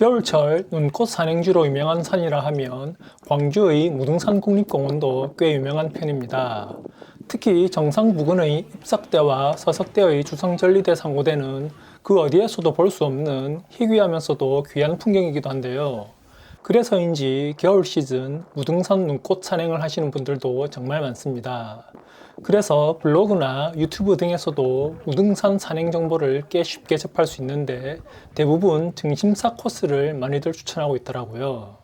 겨울철 눈꽃 산행지로 유명한 산이라 하면 광주의 무등산 국립공원도 꽤 유명한 편입니다. 특히 정상 부근의 입삭대와 서석대의 주성전리대 상호대는 그 어디에서도 볼 수 없는 희귀하면서도 귀한 풍경이기도 한데요. 그래서인지 겨울 시즌 무등산 눈꽃 산행을 하시는 분들도 정말 많습니다. 그래서 블로그나 유튜브 등에서도 무등산 산행 정보를 꽤 쉽게 접할 수 있는데 대부분 등심사 코스를 많이들 추천하고 있더라고요.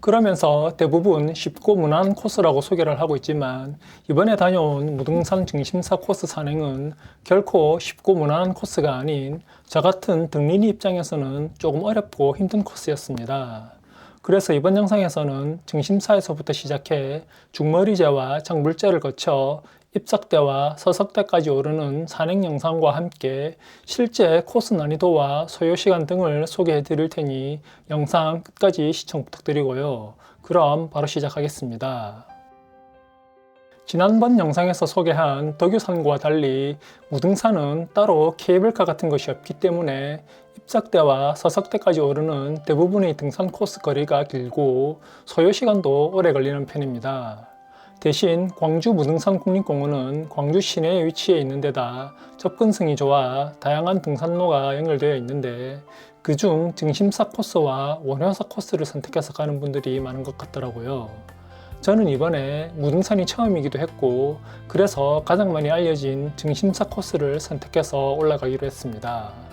그러면서 대부분 쉽고 무난한 코스라고 소개를 하고 있지만 이번에 다녀온 무등산 증심사 코스 산행은 결코 쉽고 무난한 코스가 아닌 저 같은 등린이 입장에서는 조금 어렵고 힘든 코스였습니다. 그래서 이번 영상에서는 증심사에서부터 시작해 중머리제와 장물제를 거쳐 입석대와 서석대까지 오르는 산행 영상과 함께 실제 코스 난이도와 소요 시간 등을 소개해 드릴 테니 영상 끝까지 시청 부탁드리고요. 그럼 바로 시작하겠습니다. 지난번 영상에서 소개한 덕유산과 달리 무등산은 따로 케이블카 같은 것이 없기 때문에 입삭대와 서석대까지 오르는 대부분의 등산 코스 거리가 길고 소요 시간도 오래 걸리는 편입니다. 대신 광주 무등산 국립공원은 광주 시내에 위치해 있는 데다 접근성이 좋아 다양한 등산로가 연결되어 있는데 그중 증심사 코스와 원효사 코스를 선택해서 가는 분들이 많은 것 같더라고요. 저는 이번에 무등산이 처음이기도 했고 그래서 가장 많이 알려진 증심사 코스를 선택해서 올라가기로 했습니다.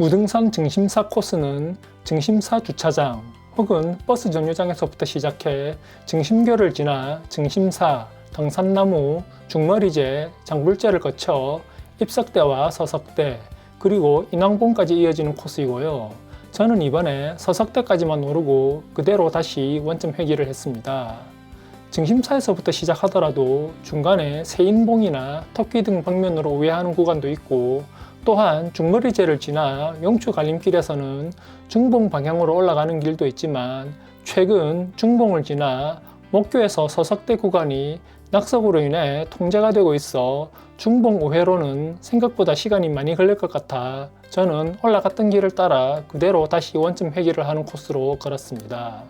무등산 증심사 코스는 증심사 주차장 혹은 버스 정류장에서부터 시작해 증심교를 지나 증심사, 당산나무, 중머리제, 장불제를 거쳐 입석대와 서석대, 그리고 인왕봉까지 이어지는 코스이고요. 저는 이번에 서석대까지만 오르고 그대로 다시 원점 회귀를 했습니다. 증심사에서부터 시작하더라도 중간에 세인봉이나 터키 등 방면으로 우회하는 구간도 있고 또한 중머리제를 지나 용추 갈림길에서는 중봉 방향으로 올라가는 길도 있지만 최근 중봉을 지나 목교에서 서석대 구간이 낙석으로 인해 통제가 되고 있어 중봉 우회로는 생각보다 시간이 많이 걸릴 것 같아 저는 올라갔던 길을 따라 그대로 다시 원점 회귀를 하는 코스로 걸었습니다.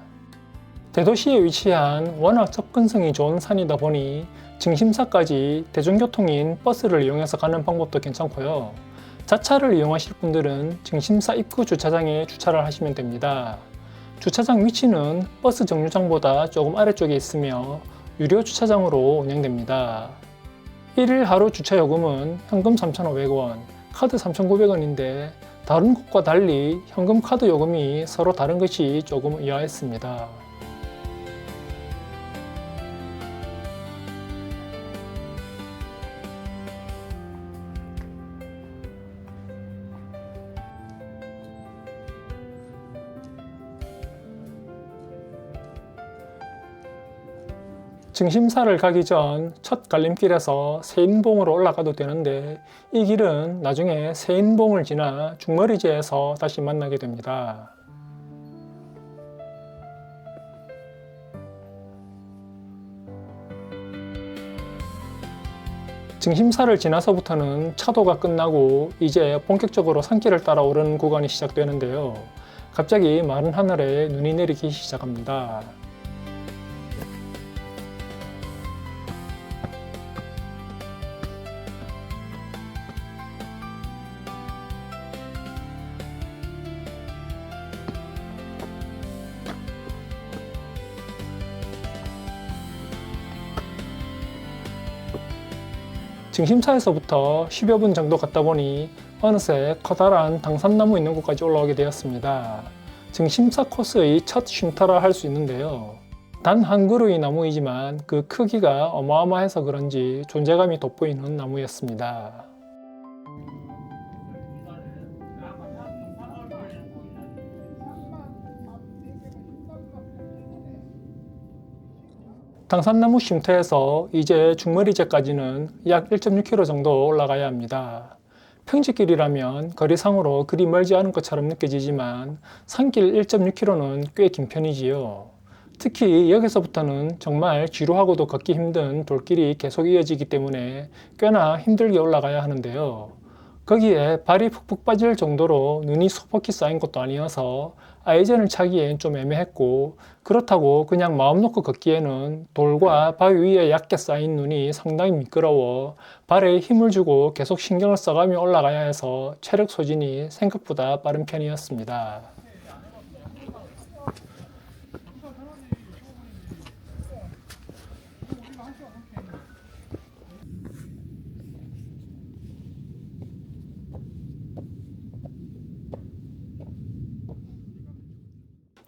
대도시에 위치한 워낙 접근성이 좋은 산이다 보니 증심사까지 대중교통인 버스를 이용해서 가는 방법도 괜찮고요. 자차를 이용하실 분들은 증심사 입구 주차장에 주차를 하시면 됩니다. 주차장 위치는 버스 정류장보다 조금 아래쪽에 있으며 유료 주차장으로 운영됩니다. 1일 하루 주차 요금은 현금 3,500원, 카드 3,900원인데 다른 곳과 달리 현금 카드 요금이 서로 다른 것이 조금 의아했습니다. 증심사를 가기 전 첫 갈림길에서 세인봉으로 올라가도 되는데 이 길은 나중에 세인봉을 지나 중머리제에서 다시 만나게 됩니다. 증심사를 지나서부터는 차도가 끝나고 이제 본격적으로 산길을 따라 오르는 구간이 시작되는데요. 갑자기 마른 하늘에 눈이 내리기 시작합니다. 증심사에서부터 10여 분 정도 갔다 보니 어느새 커다란 당산나무 있는 곳까지 올라오게 되었습니다. 증심사 코스의 첫 쉼터라 할 수 있는데요. 단 한 그루의 나무이지만 그 크기가 어마어마해서 그런지 존재감이 돋보이는 나무였습니다. 당산나무 쉼터에서 이제 중머리제까지는 약 1.6km 정도 올라가야 합니다. 평지길이라면 거리상으로 그리 멀지 않은 것처럼 느껴지지만 산길 1.6km는 꽤 긴 편이지요. 특히 여기서부터는 정말 지루하고도 걷기 힘든 돌길이 계속 이어지기 때문에 꽤나 힘들게 올라가야 하는데요. 거기에 발이 푹푹 빠질 정도로 눈이 소폭히 쌓인 것도 아니어서 아이젠을 차기엔 좀 애매했고 그렇다고 그냥 마음 놓고 걷기에는 돌과 바위 위에 얕게 쌓인 눈이 상당히 미끄러워 발에 힘을 주고 계속 신경을 써가며 올라가야 해서 체력 소진이 생각보다 빠른 편이었습니다.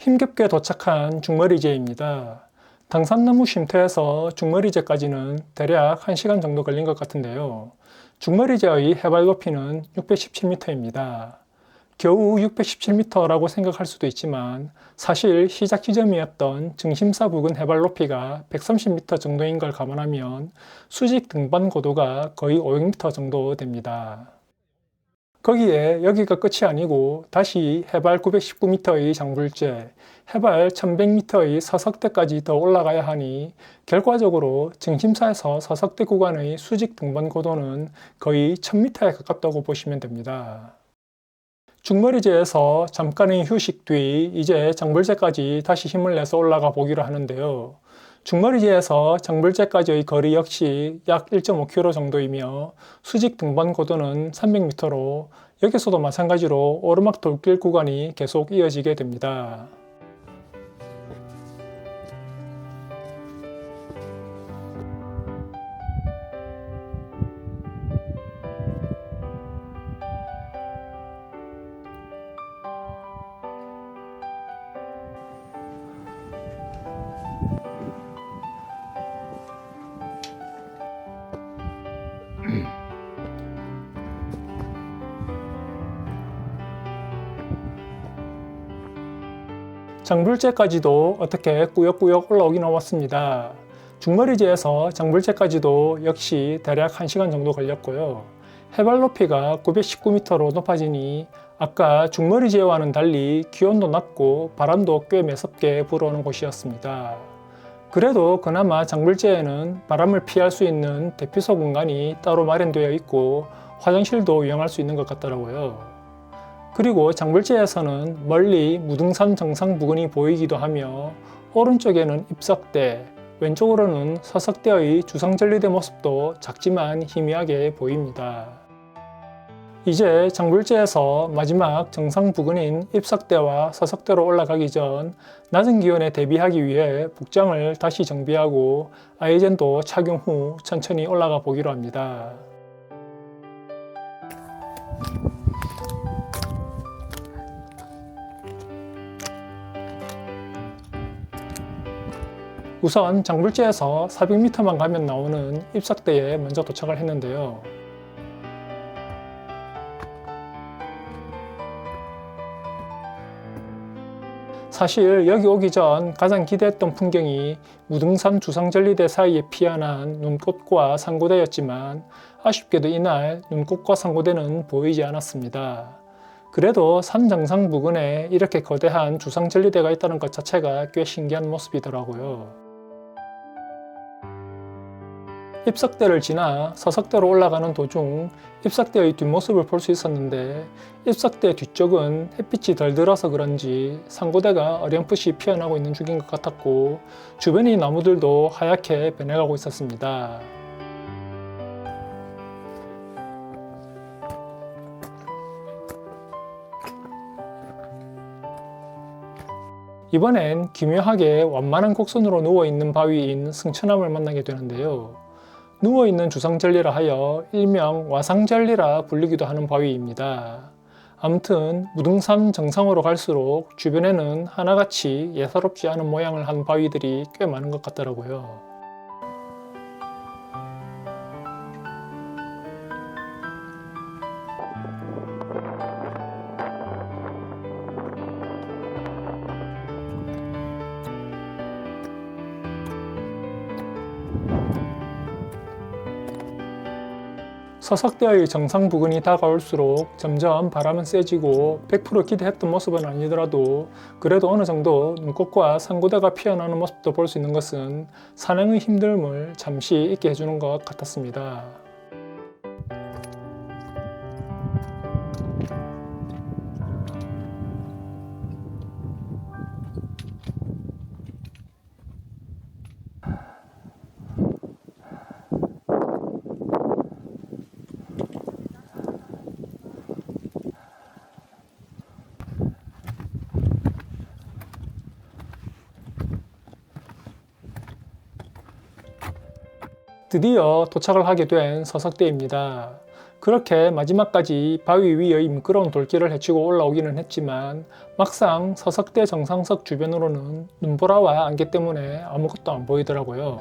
힘겹게 도착한 중머리제입니다. 당산나무 쉼터에서 중머리제까지는 대략 1시간 정도 걸린 것 같은데요. 중머리제의 해발 높이는 617m입니다. 겨우 617m라고 생각할 수도 있지만 사실 시작 지점이었던 증심사 부근 해발 높이가 130m 정도인 걸 감안하면 수직 등반 고도가 거의 500m 정도 됩니다. 거기에 여기가 끝이 아니고 다시 해발 919m의 장불제, 해발 1100m의 서석대까지 더 올라가야 하니 결과적으로 증심사에서 서석대 구간의 수직 등반 고도는 거의 1000m에 가깝다고 보시면 됩니다. 중머리제에서 잠깐의 휴식 뒤 이제 장불제까지 다시 힘을 내서 올라가 보기로 하는데요. 중머리지에서 장불제까지의 거리 역시 약 1.5km 정도이며 수직 등반 고도는 300m로 여기서도 마찬가지로 오르막 돌길 구간이 계속 이어지게 됩니다. 장불제까지도 어떻게 꾸역꾸역 올라오긴 나왔습니다. 중머리지에서 장불제까지도 역시 대략 1시간 정도 걸렸고요. 해발 높이가 919m로 높아지니 아까 중머리지와는 달리 기온도 낮고 바람도 꽤 매섭게 불어오는 곳이었습니다. 그래도 그나마 장불제에는 바람을 피할 수 있는 대피소 공간이 따로 마련되어 있고 화장실도 이용할 수 있는 것 같더라고요. 그리고 장불지에서는 멀리 무등산 정상 부근이 보이기도 하며 오른쪽에는 입석대, 왼쪽으로는 서석대의 주상전리대 모습도 작지만 희미하게 보입니다. 이제 장불지에서 마지막 정상 부근인 입석대와 서석대로 올라가기 전 낮은 기온에 대비하기 위해 복장을 다시 정비하고 아이젠도 착용 후 천천히 올라가 보기로 합니다. 우선 장불지에서 400m만 가면 나오는 입석대에 먼저 도착을 했는데요. 사실 여기 오기 전 가장 기대했던 풍경이 무등산 주상절리대 사이에 피어난 눈꽃과 상고대였지만 아쉽게도 이날 눈꽃과 상고대는 보이지 않았습니다. 그래도 산 정상 부근에 이렇게 거대한 주상절리대가 있다는 것 자체가 꽤 신기한 모습이더라고요. 입석대를 지나 서석대로 올라가는 도중 입석대의 뒷모습을 볼 수 있었는데 입석대 뒤쪽은 햇빛이 덜 들어서 그런지 상고대가 어렴풋이 피어나고 있는 중인 것 같았고 주변의 나무들도 하얗게 변해가고 있었습니다. 이번엔 기묘하게 완만한 곡선으로 누워있는 바위인 승천암을 만나게 되는데요. 누워있는 주상절리라 하여 일명 와상절리라 불리기도 하는 바위입니다. 아무튼 무등산 정상으로 갈수록 주변에는 하나같이 예사롭지 않은 모양을 한 바위들이 꽤 많은 것 같더라고요. 서석대의 정상 부근이 다가올수록 점점 바람은 세지고 100% 기대했던 모습은 아니더라도 그래도 어느 정도 눈꽃과 상고대가 피어나는 모습도 볼 수 있는 것은 산행의 힘듦을 잠시 잊게 해주는 것 같았습니다. 드디어 도착을 하게 된 서석대입니다. 그렇게 마지막까지 바위 위의 미끄러운 돌길을 헤치고 올라오기는 했지만 막상 서석대 정상석 주변으로는 눈보라와 안개 때문에 아무것도 안 보이더라고요.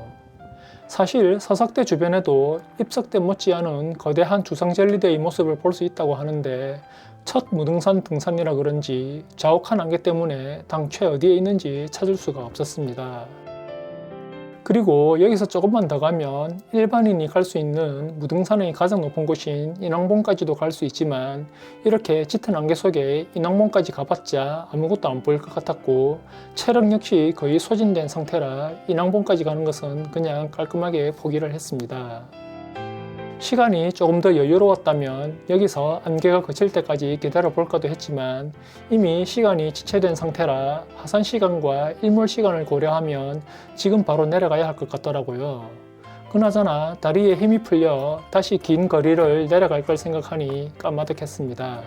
사실 서석대 주변에도 입석대 못지않은 거대한 주상 젤리대의 모습을 볼 수 있다고 하는데 첫 무등산 등산이라 그런지 자욱한 안개 때문에 당최 어디에 있는지 찾을 수가 없었습니다. 그리고 여기서 조금만 더 가면 일반인이 갈 수 있는 무등산의 가장 높은 곳인 인왕봉까지도 갈 수 있지만 이렇게 짙은 안개 속에 인왕봉까지 가봤자 아무것도 안 보일 것 같았고 체력 역시 거의 소진된 상태라 인왕봉까지 가는 것은 그냥 깔끔하게 포기를 했습니다. 시간이 조금 더 여유로웠다면 여기서 안개가 그칠 때까지 기다려 볼까도 했지만 이미 시간이 지체된 상태라 하산 시간과 일몰 시간을 고려하면 지금 바로 내려가야 할 것 같더라고요. 그나저나 다리에 힘이 풀려 다시 긴 거리를 내려갈 걸 생각하니 까마득했습니다.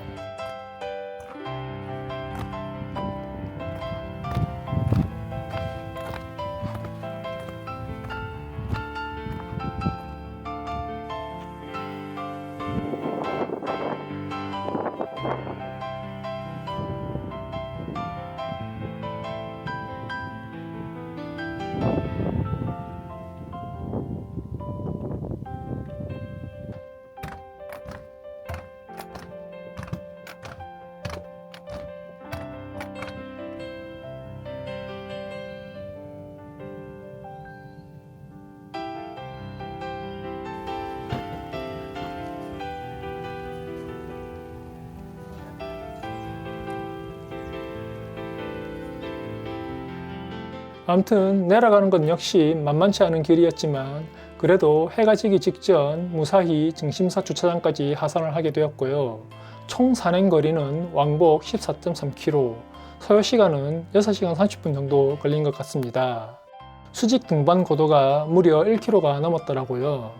아무튼 내려가는 건 역시 만만치 않은 길이었지만 그래도 해가 지기 직전 무사히 증심사 주차장까지 하산을 하게 되었고요. 총 산행 거리는 왕복 14.3km, 소요 시간은 6시간 30분 정도 걸린 것 같습니다. 수직 등반 고도가 무려 1km가 넘었더라고요.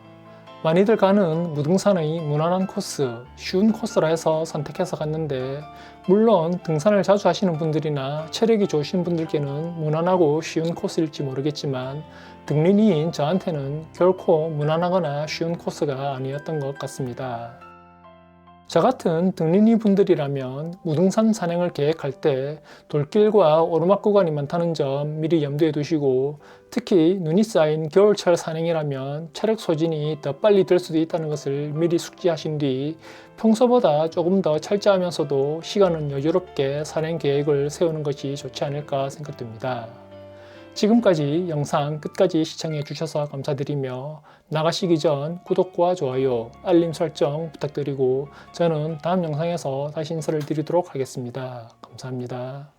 많이들 가는 무등산의 무난한 코스, 쉬운 코스라 해서 선택해서 갔는데 물론 등산을 자주 하시는 분들이나 체력이 좋으신 분들께는 무난하고 쉬운 코스일지 모르겠지만 등린이인 저한테는 결코 무난하거나 쉬운 코스가 아니었던 것 같습니다. 저 같은 등린이 분들이라면 무등산 산행을 계획할 때 돌길과 오르막 구간이 많다는 점 미리 염두에 두시고 특히 눈이 쌓인 겨울철 산행이라면 체력 소진이 더 빨리 될 수도 있다는 것을 미리 숙지하신 뒤 평소보다 조금 더 철저하면서도 시간은 여유롭게 산행 계획을 세우는 것이 좋지 않을까 생각됩니다. 지금까지 영상 끝까지 시청해 주셔서 감사드리며 나가시기 전 구독과 좋아요, 알림 설정 부탁드리고 저는 다음 영상에서 다시 인사를 드리도록 하겠습니다. 감사합니다.